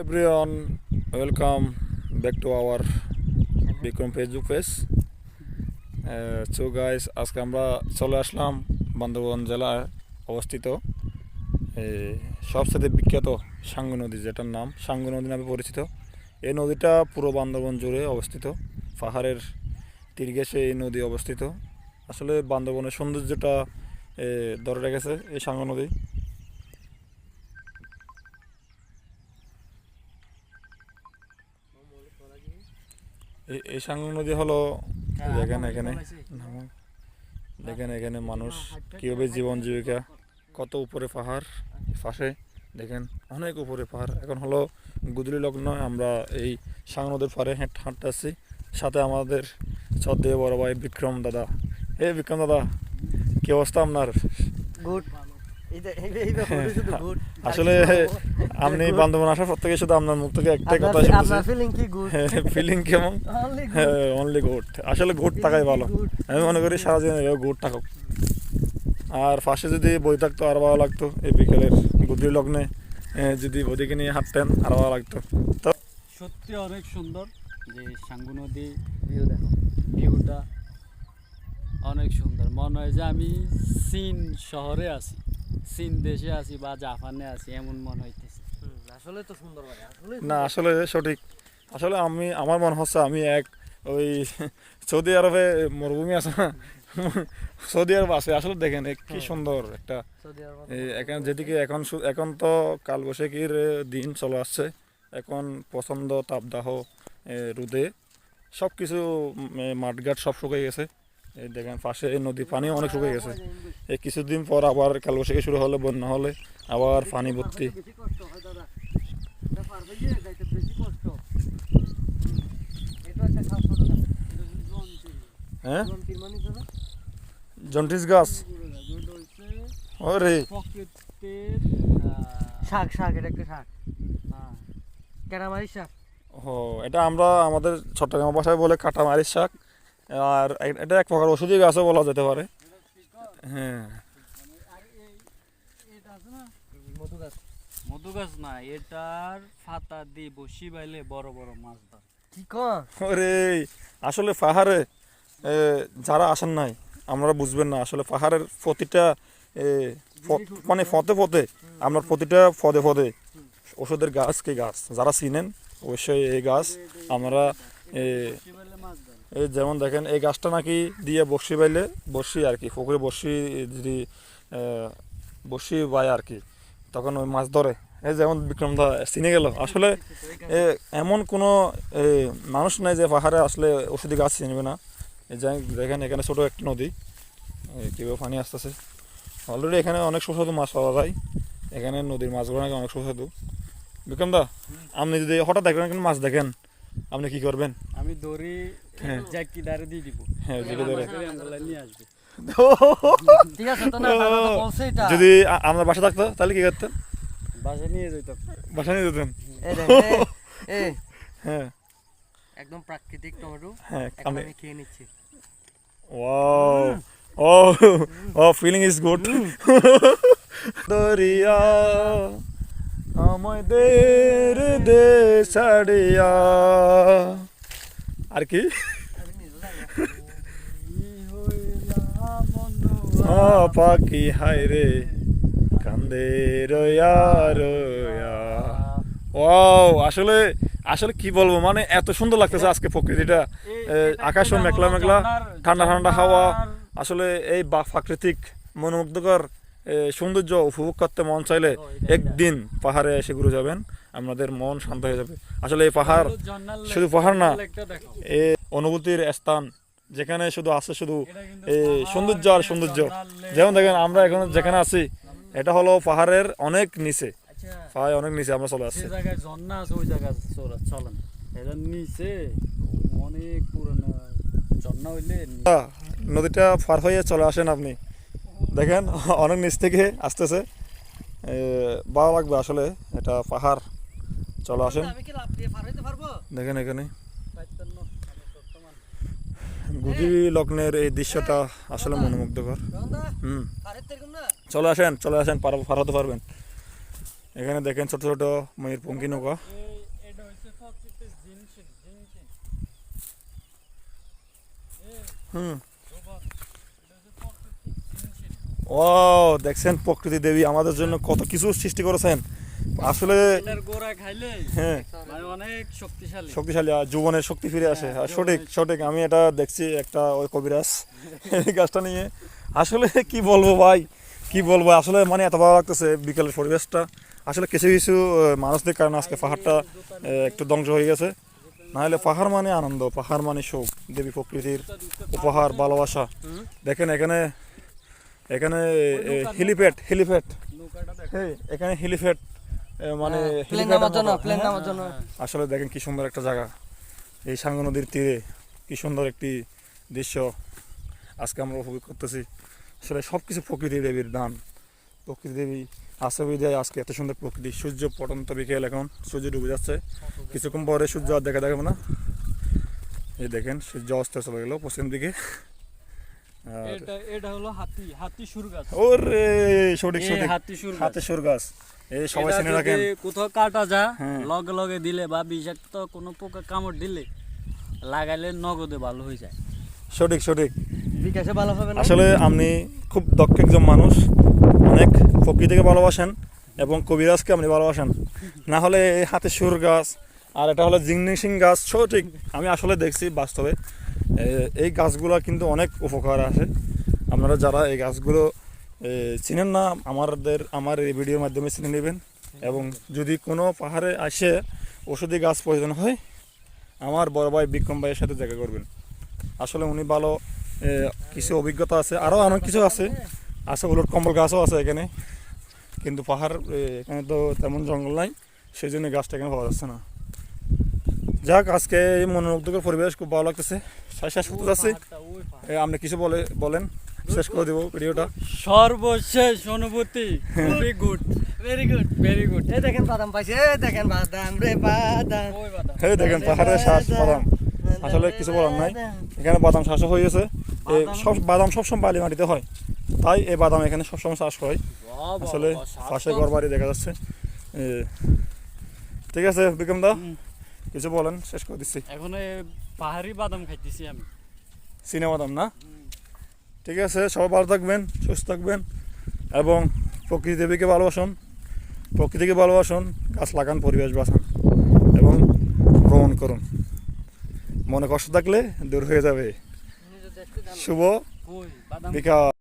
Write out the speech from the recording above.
everyone, welcome back to our Bikram Facebook page so guys আজকে আমরা চলে আসলাম বান্দরবান জেলায় অবস্থিত সবচেয়ে বিখ্যাত সাঙ্গু নদী, যেটার নাম সাঙ্গু নদী নামে পরিচিত। এই নদীটা পুরো বান্দরবান জুড়ে অবস্থিত, পাহাড়ের তীর ঘেঁষে এই নদী অবস্থিত। আসলে বান্দরবনের সৌন্দর্যটা ধরে রেখেছে এই সাঙ্গু নদী। এই- সাঙ্গু নদী হলো দেখেন এখানে নামো। দেখেন এখানে মানুষ কীভাবে জীবন জীবিকা কত উপরে পাহাড় পাশে দেখেন অনেক উপরে পাহাড়। এখন হলো গুদলি লগ্ন আমরা এই সাঙ্গু নদীর পাড়ে হেঁট হাঁটতে আসছি সাথে আমাদের সদ্দেহ বড় ভাই বিক্রম দাদা। হে বিক্রম দাদা কি অবস্থা আপনার? গুড। আসলে আপনি বান্ধবন আসার পর থেকে শুধু আপনার মুখ থেকে একটাই কথা আপনার ফিলিং কি গুড ফিলিং কেমন? অনলি গুড আসলে গুড থাকাই ভালো। আমি মনে করি সারাদিন এভাবে গুড থাকুক। আর পাশে যদি বই থাকতো আর ভালো লাগতো। এই বিকেলের গুদরি লগ্নে যদি বদিকে নিয়ে হাঁটতেন আর ভালো লাগতো। তো সত্যি অনেক সুন্দর যে সাঙ্গু নদী ভিউ দেখো ভিউটা অনেক সুন্দর। মনে হয় যে আমি চীন শহরে আছি। চীন দেশে আছি বা জাপানে আছি এমন মনে হইতেছে। আসলে তো সুন্দর না আসলে সঠিক। আসলে আমি আমার মনে হচ্ছে আমি এক ওই সৌদি আরবে মরুভূমি আছে না সৌদি আরব আছে। আসলে দেখেন কি সুন্দর একটা সৌদি আরব এই এখন যেদিকে এখন এখন তো কালবৈশাখীর দিন চলে আসছে। এখন পছন্দ তাপদাহ রোদে। সব কিছু মাঠঘাট সব শুকিয়ে গেছে। দেখেন পাশে নদী পানি অনেক শুকিয়ে গেছে। কিছুদিন পর আবার কালবৈশাখী শুরু হলে বন্যা হলে আবার পানি ভর্তি। হয়? হ্যাঁ জন্টিস গাছ? ওরে। হ্যাঁ। শাক শাক এটা একটা শাক। কেরামারি শাক। ও এটা আমরা আমাদের চট্টগ্রাম ভাষায় বলে কাটামারির শাক। আর এটা এক প্রকার ওষুধি গাছও বলা যেতে পারে। হ্যাঁ। মধু গাছ না এটার ফাতা দিয়ে বসি বাইলে বড় বড় মাছ ধরে। কি কর ওরে আসলে পাহাড়ে যারা আসেন নাই আমরা বুঝবেন না আসলে পাহাড়ের প্রতিটা প- মানে পথে পথে আপনার প্রতিটা পদে পদে ওষুধের গাছ কি গাছ? যারা চিনেন অবশ্যই এই গাছ আমরা বসি এই যেমন দেখেন এই গাছটা নাকি দিয়ে বর্ষি বাইলে বর্ষি আর কি পুকুরে বর্ষি যদি বর্ষি বায় আর কি তখন ওই মাছ ধরে। এই যেমন বিক্রম দা চিনে গেল। আসলে এমন কোনো মানুষ নাই যে পাহাড়ে আসলে ওষুধি গাছ চিনবে না। এই দেখেন এখানে ছোটো একটা নদী। কীভাবে পানি আসতেছে। অলরেডি এখানে অনেক সুস্বাদু মাছ পাওয়া যায়। এখানে নদীর মাছগুলো নাকি অনেক সুস্বাদু। বিক্রম দা আপনি যদি হঠাৎ দেখেন মাছ দেখেন আপনি কি করবেন? আমি দড়ি। জ্যাকি দাঁড়ে দিয়ে দিব। হ্যাঁ দিকে ধরে নিয়ে আসবে। ঠিক আছে তো না বলছে এটা। যদি আমরা বাসা থাকতো তাহলে কি করতেন? বাসা নিয়ে যেত বাসা নিয়ে যেতেন? হ্যাঁ। একদম প্রাকৃতিক টমেটো হ্যাঁ আমি খেয়ে নিচ্ছি। Wow oh O feeling is good দরিয়া আমাদের দেশাড়িয়া আর কি? পাখি হায় রে। কান্দে রয়া রয়া। ওয়াও আসলে আসলে কি বলব মানে এত সুন্দর লাগতেছে আজকে প্রকৃতিটা। আকাশও মেঘলা মেঘলা ঠান্ডা ঠান্ডা হাওয়া। আসলে এই বা প্রাকৃতিক মনোমুগ্ধকর সৌন্দর্য উপভোগ করতে মন চাইলে একদিন পাহাড়ে এসে ঘুরে যাবেন। আপনাদের মন শান্ত হয়ে যাবে। আসলে এই পাহাড় শুধু পাহাড় না এ অনুভূতির স্থান যেখানে শুধু আছে শুধু এই সৌন্দর্য আর সৌন্দর্য। যেমন দেখেন আমরা এখন যেখানে আছি এটা হলো পাহাড়ের অনেক নিচে। পাহাড় অনেক নিচে আমরা চলে আসছি। ঝর্ণা আছে ওই জায়গায় চলেন। এটা নিচে অনেক পুরনো ঝর্ণা হইলে নদীটা পার হয়ে চলে আসেন আপনি। দেখেন অনেক নিচ থেকে আসতেছে। ভালো লাগবে আসলে এটা পাহাড়। চলে আসেন। আমি কি লাভ দিয়ে পার হইতে পারব? দেখেন এখানে। গুদি লগ্নের এই দৃশ্যটা আসলে মনোমুগ্ধকর। হুম। চলে আসেন চলে আসেন পার পার হতে পারবেন। এখানে দেখেন ছোট ছোট ময়ূর পঙ্কি নৌকা। হুম। ও দেখছেন প্রকৃতি দেবী আমাদের জন্য কত কিছু সৃষ্টি করেছেন। আসলে হ্যাঁ। শক্তিশালী। আর যৌবনের শক্তি ফিরে আসে। হ্যাঁ, আর সঠিক সঠিক আমি এটা দেখছি একটা ওই কবিরাজ এই গাছটা নিয়ে। আসলে কি বলব ভাই? কি বলব? আসলে মানে এত ভালো লাগতেছে বিকেলের পরিবেশটা। আসলে কিছু কিছু মানুষদের কারণে আজকে পাহাড়টা একটু ধ্বংস হয়ে গেছে। নাহলে পাহাড় মানে আনন্দ পাহাড় মানে সুখ দেবী প্রকৃতির উপহার ভালোবাসা। দেখেন এখানে এখানে হেলিপ্যাড হেলিপ্যাড। এখানে হেলিপ্যাড মানে প্লেন নামার জন্য প্লেন হ্যাঁ? নামার জন্য। আসলে দেখেন কি সুন্দর একটা জায়গা। এই সাঙ্গা নদীর তীরে কি সুন্দর একটি দৃশ্য আজকে আমরা উপভোগ করতেছি। আসলে সব কিছু প্রকৃতি দেবীর দান। প্রকৃতি দেবী আসে বিদায় আজকে এত সুন্দর প্রকৃতি। সূর্য পটন্ত বিকেল এখন। সূর্য ডুবে যাচ্ছে। কিছুক্ষণ পরে সূর্য আর দেখা দেখাবো না। এই দেখেন সূর্য অস্ত চলে গেল পশ্চিম দিকে। এটা এটা হলো হাতি হাতি সুর গাছ। ওরে সঠিক সঠিক। হাতি সুর গাছ। সুর গাছ। এই সবাই এটা রাখেন। কোথাও কাটা যা। লগে লগে দিলে বা বিষাক্ত কোনো পোকা কামড় দিলে লাগাইলে নগদে ভালো হয়ে যায়। সঠিক সঠিক। বিকাশে ভালো হবে না? আসলে আপনি খুব দক্ষ একজন মানুষ অনেক প্রকৃতিকে ভালোবাসেন এবং কবিরাজকে আপনি ভালোবাসেন। না হলে এই হাতে সুর গাছ আর এটা হলো জিংনিসিং গাছ সঠিক। আমি আসলে দেখছি বাস্তবে। এই গাছগুলো কিন্তু অনেক উপকার আছে। আপনারা যারা এই গাছগুলো চিনেন না, আমাদের, আমার এই ভিডিওর মাধ্যমে চিনে নেবেন। এবং যদি কোনো পাহাড়ে আসে ওষুধি গাছ প্রয়োজন হয়, আমার বড় ভাই বিক্রম ভাইয়ের সাথে দেখা করবেন। আসলে উনি ভালো কিছু অভিজ্ঞতা আছে আরও অনেক কিছু আছে। আছে উলট কম্বল গাছও আছে এখানে। কিন্তু পাহাড় এখানে তো তেমন জঙ্গল নাই সেই জন্য গাছটা এখানে পাওয়া যাচ্ছে না। যাক আজকে এই মনোমুগ্ধকর পরিবেশ খুব ভালো লাগতেছে। শেষ করতে যাচ্ছি আপনি কিছু বলে বলেন শেষ করে দেবো ভিডিওটা। সর্বশেষ অনুভূতি খুবই good very good very good এই দেখেন বাদাম পাইছে এই দেখেন বাদাম রে বাদাম। ওই দেখেন পাহাড়ের শ্বাস বাদাম। আসলে কিছু বলার নাই। এখানে বাদাম চাষও হয়ে গেছে। এই সব বাদাম সবসময় বালি মাটিতে হয়। তাই এই বাদাম এখানে সবসময় চাষ হয়। আসলে পাশে ঘর বাড়ি দেখা যাচ্ছে। এ, ঠিক আছে বিক্রম দা। কিছু বলেন শেষ করে দিচ্ছি। এখন পাহাড়ি বাদাম খাইতেছি আমি। সিনেমা বাদাম না? ঠিক আছে সবাই ভালো থাকবেন সুস্থ থাকবেন এবং প্রকৃতি দেবীকে ভালোবাসুন প্রকৃতিকে ভালোবাসুন গাছ লাগান পরিবেশ বাঁচান এবং ভ্রমণ করুন। মনে কষ্ট থাকলে দূর হয়ে যাবে। শুভ বিকাল।